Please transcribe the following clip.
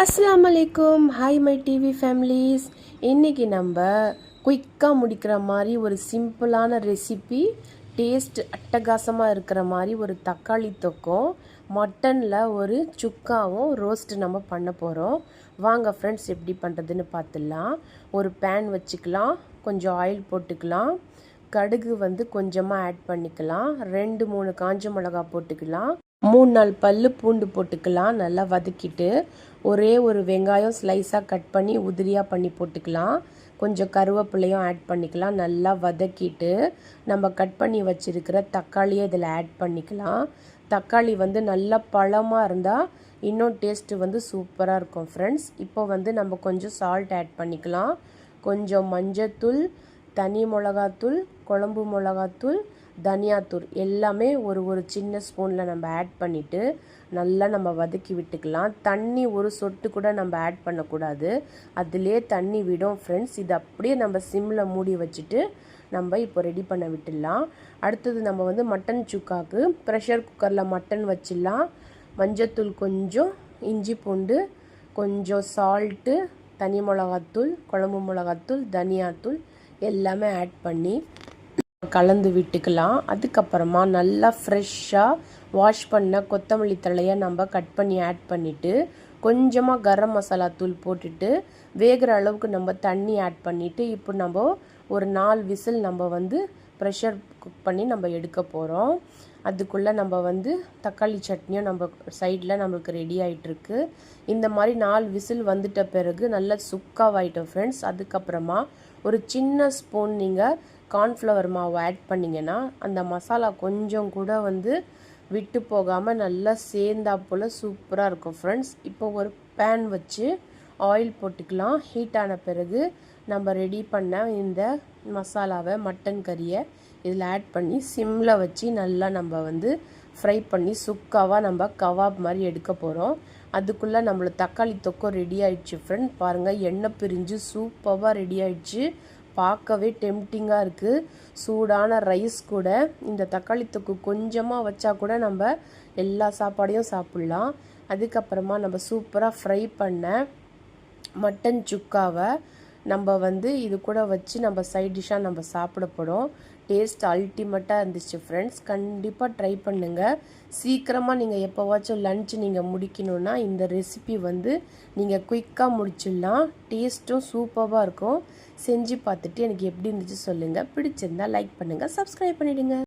அஸ்லாம் அலைக்கும் hi my TV families இன்றைக்கி நம்ம குயிக்காக முடிக்கிற மாதிரி ஒரு சிம்பிளான ரெசிபி டேஸ்ட் அட்டகாசமாக இருக்கிற மாதிரி ஒரு தக்காளி தொக்கும் மட்டனில் ஒரு சுக்காவும் ரோஸ்ட் நம்ம பண்ண போகிறோம் வாங்க ஃப்ரெண்ட்ஸ் எப்படி பண்ணுறதுன்னு பார்த்துடலாம். ஒரு பேன் வச்சுக்கலாம் கொஞ்சம் ஆயில் போட்டுக்கலாம். கடுகு வந்து கொஞ்சமாக ஆட் பண்ணிக்கலாம். ரெண்டு மூணு காஞ்ச மிளகா போட்டுக்கலாம். மூணு நாலு பல் பூண்டு போட்டுக்கலாம். நல்லா வதக்கிட்டு ஒரே ஒரு வெங்காயம் ஸ்லைஸாக கட் பண்ணி உதிரியாக பண்ணி போட்டுக்கலாம். கொஞ்சம் கருவேப்பிலையும் ஆட் பண்ணிக்கலாம். நல்லா வதக்கிட்டு நம்ம கட் பண்ணி வச்சுருக்கிற தக்காளியை இதில் ஆட் பண்ணிக்கலாம். தக்காளி வந்து நல்லா பழமாக இருந்தால் இன்னும் டேஸ்ட்டு வந்து சூப்பராக இருக்கும் ஃப்ரெண்ட்ஸ் இப்போ வந்து நம்ம கொஞ்சம் சால்ட் ஆட் பண்ணிக்கலாம். கொஞ்சம் மஞ்சத்தூள் தனி மிளகாத்தூள் குழம்பு மிளகாத்தூள் தனியாத்தூள் எல்லாமே ஒரு ஒரு சின்ன ஸ்பூனில் நம்ம ஆட் பண்ணிவிட்டு நல்லா நம்ம வதக்கி விட்டுக்கலாம். தண்ணி ஒரு சொட்டு கூட நம்ம ஆட் பண்ணக்கூடாது. அதிலே தண்ணி விடும் ஃப்ரெண்ட்ஸ் இது அப்படியே நம்ம சிம்மில் மூடி வச்சுட்டு நம்ம இப்போ ரெடி பண்ண விட்டுடலாம். அடுத்தது நம்ம வந்து மட்டன் சுக்காக்கு ப்ரெஷர் குக்கரில் மட்டன் வச்சிடலாம். மஞ்சத்தூள் கொஞ்சம் இஞ்சி பூண்டு கொஞ்சம் சால்ட்டு தனி மிளகாத்தூள் குழம்பு மிளகாத்தூள் தனியாத்தூள் எல்லாமே ஆட் பண்ணி கலந்து விட்டுக்கலாம். அதுக்கப்புறமா நல்லா ஃப்ரெஷ்ஷாக வாஷ் பண்ண கொத்தமல்லி தழையை நம்ம கட் பண்ணி ஆட் பண்ணிவிட்டு கொஞ்சமாக கரம் மசாலா தூள் போட்டுட்டு வேகிற அளவுக்கு நம்ம தண்ணி ஆட் பண்ணிவிட்டு இப்போ நம்ம ஒரு நாலு விசில் நம்ம வந்து ப்ரெஷர் குக் பண்ணி நம்ம எடுக்க போகிறோம் அதுக்குள்ளே நம்ம வந்து தக்காளி சட்னியும் நம்ம சைடில் நம்மளுக்கு ரெடி ஆகிட்டுருக்கு இந்த மாதிரி நாலு விசில் வந்துட்ட பிறகு நல்லா சுக்காவாயிட்டோம் ஃப்ரெண்ட்ஸ் அதுக்கப்புறமா ஒரு சின்ன ஸ்பூன் நீங்கள் கார்ன்ஃப்ளவர் மாவு ஆட் பண்ணிங்கன்னா அந்த மசாலா கொஞ்சம் கூட வந்து விட்டு போகாமல் நல்லா சேர்ந்தா போல் சூப்பராக இருக்கும் ஃப்ரெண்ட்ஸ் இப்போ ஒரு பேன் வச்சு ஆயில் போட்டுக்கலாம். ஹீட் ஆன பிறகு நம்ம ரெடி பண்ண இந்த மசாலாவை மட்டன் கறியை இதில் ஆட் பண்ணி சிம்மில் வச்சு நல்லா நம்ம வந்து ஃப்ரை பண்ணி சுக்காவாக நம்ம கவாப் மாதிரி எடுக்க போகிறோம் அதுக்குள்ளே நம்மளோட தக்காளி தொக்கம் ரெடி ஆயிடுச்சு ஃப்ரெண்ட் பாருங்கள் எண்ணெய் பிரிஞ்சு சூப்பராக ரெடி ஆயிடுச்சு. பார்க்கவே டெம்டிங்காக இருக்குது சூடான ரைஸ் கூட இந்த தக்காளி தொக்கு கொஞ்சமாக வச்சா கூட நம்ம எல்லா சாப்பாடையும் சாப்பிட்லாம். அதுக்கப்புறமா நம்ம சூப்பராக ஃப்ரை பண்ண மட்டன் சுக்காவை நம்ம வந்து இது கூட வச்சு நம்ம சைட் டிஷ்ஷாக நம்ம சாப்பிட போகிறோம் டேஸ்ட் அல்டிமேட்டாக இருந்துச்சு ஃப்ரெண்ட்ஸ் கண்டிப்பாக ட்ரை பண்ணுங்கள் சீக்கிரமாக நீங்கள் எப்போவாச்சும் லன்ச் நீங்கள் முடிக்கணும்னா இந்த ரெசிபி வந்து நீங்கள் குயிக்காக முடிச்சிடலாம். டேஸ்ட்டும் சூப்பராக இருக்கும். செஞ்சு பார்த்துட்டு எனக்கு எப்படி இருந்துச்சு சொல்லுங்கள் பிடிச்சிருந்தா லைக் பண்ணுங்கள் சப்ஸ்கிரைப் பண்ணிவிடுங்க